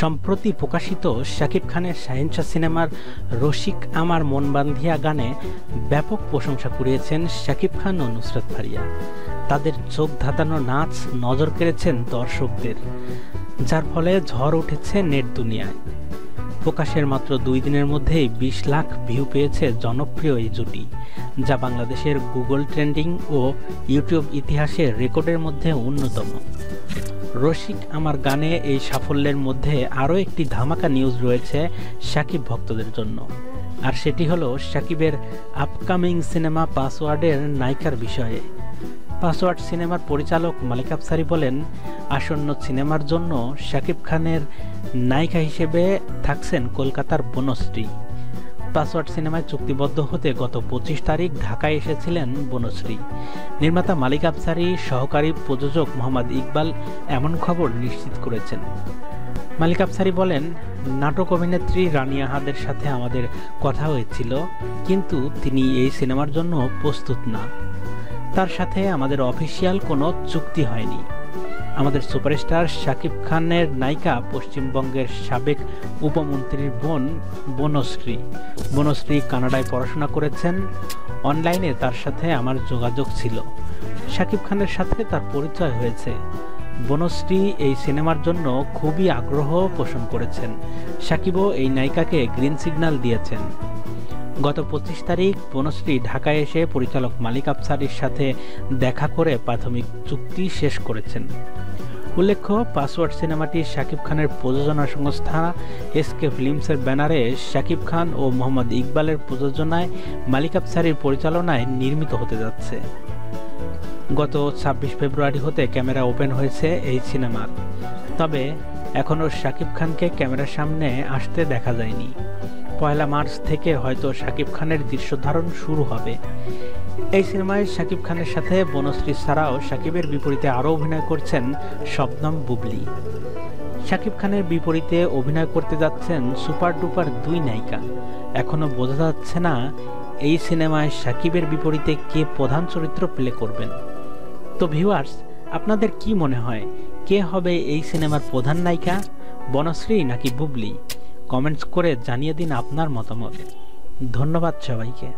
সম্প্রতি প্রকাশিত শাকিব খানের সায়েন্সা সিনেমার রসিক আমার মন বান্ধিয়া গানে ব্যাপক প্রশংসা কুড়িয়েছেন শাকিব খান ও নুসরাত ফারিয়া। তাদের চোখ ধাঁধানো নাচ নজর কেড়েছেন দর্শকদের, যার ফলে ঝড় উঠেছে নেট দুনিয়ায়। প্রকাশের মাত্র দুই দিনের মধ্যেই বিশ লাখ ভিউ পেয়েছে জনপ্রিয় এই জুটি, যা বাংলাদেশের গুগল ট্রেন্ডিং ও ইউটিউব ইতিহাসের রেকর্ডের মধ্যে অন্যতম। রসিক আমার গানে এই সাফল্যের মধ্যে আরও একটি ধামাকা নিউজ রয়েছে সাকিব ভক্তদের জন্য, আর সেটি হলো সাকিবের আপকামিং সিনেমা পাসওয়ার্ডের নায়িকার বিষয়ে। পাসওয়ার্ড সিনেমার পরিচালক মালিক আফসারি বলেন, আসন্ন সিনেমার জন্য শাকিব খানের নায়িকা হিসেবে থাকছেন কলকাতার বনশ্রী। পাসওয়ার্ড সিনেমায় চুক্তিবদ্ধ হতে গত পঁচিশ তারিখ ঢাকায় এসেছিলেন বনশ্রী। নির্মাতা মালিক আফসারি, সহকারী প্রযোজক মোহাম্মদ ইকবাল এমন খবর নিশ্চিত করেছেন। মালিক আফসারি বলেন, নাটক অভিনেত্রী রানী আহাদের সাথে আমাদের কথা হয়েছিল, কিন্তু তিনি এই সিনেমার জন্য প্রস্তুত না। তার সাথে আমাদের অফিসিয়াল কোনো চুক্তি হয়নি। আমাদের সুপারস্টার শাকিব খানের নায়িকা পশ্চিমবঙ্গের সাবেক উপমন্ত্রীর বোন বনশ্রী। বনশ্রী কানাডায় পড়াশোনা করেছেন। অনলাইনে তার সাথে আমার যোগাযোগ ছিল। শাকিব খানের সাথে তার পরিচয় হয়েছে। বনশ্রী এই সিনেমার জন্য খুবই আগ্রহ পোষণ করেছেন। সাকিবও এই নায়িকাকে গ্রিন সিগন্যাল দিয়েছেন। গত পঁচিশ তারিখ বনশ্রী ঢাকায় এসে পরিচালক মালিক আফসারির সাথে দেখা করে প্রাথমিক চুক্তি শেষ করেছেন। উল্লেখ্য, পাসওয়ার্ড সিনেমাটি শাকিব খানের প্রযোজনা সংস্থা এসকে ফিল্মসের ব্যানারে শাকিব খান ও মোহাম্মদ ইকবালের প্রযোজনায় মালিক আফসারির পরিচালনায় নির্মিত হতে যাচ্ছে। গত ছাব্বিশ ফেব্রুয়ারি হতে ক্যামেরা ওপেন হয়েছে এই সিনেমার। তবে এখনও শাকিব খানকে ক্যামেরার সামনে আসতে দেখা যায়নি। পয়লা মার্চ থেকে হয়তো শাকিব খানের দৃশ্যধারণ শুরু হবে। এই সিনেমায় শাকিব খানের সাথে বনশ্রী ছাড়াও শাকিবের বিপরীতে আরও অভিনয় করছেন শবনম বুবলি। শাকিব খানের বিপরীতে অভিনয় করতে যাচ্ছেন সুপার ডুপার দুই নায়িকা। এখনও বোঝা যাচ্ছে না এই সিনেমায় শাকিবের বিপরীতে কে প্রধান চরিত্র প্লে করবেন। তো ভিউয়ার্স, আপনাদের কি মনে হয়, কে হবে এই সিনেমার প্রধান নায়িকা, বনশ্রী নাকি বুবলি? কমেন্টস করে জানিয়ে দিন আপনার মতামত। ধন্যবাদ সবাইকে।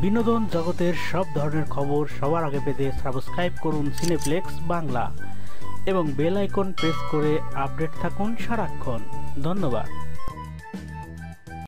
বিনোদন জগতের সব ধরনের খবর সবার আগে পেতে সাবস্ক্রাইব করুন সিনেপ্লেক্স বাংলা এবং বেল আইকন প্রেস করে আপডেট থাকুন সারাক্ষণ। ধন্যবাদ।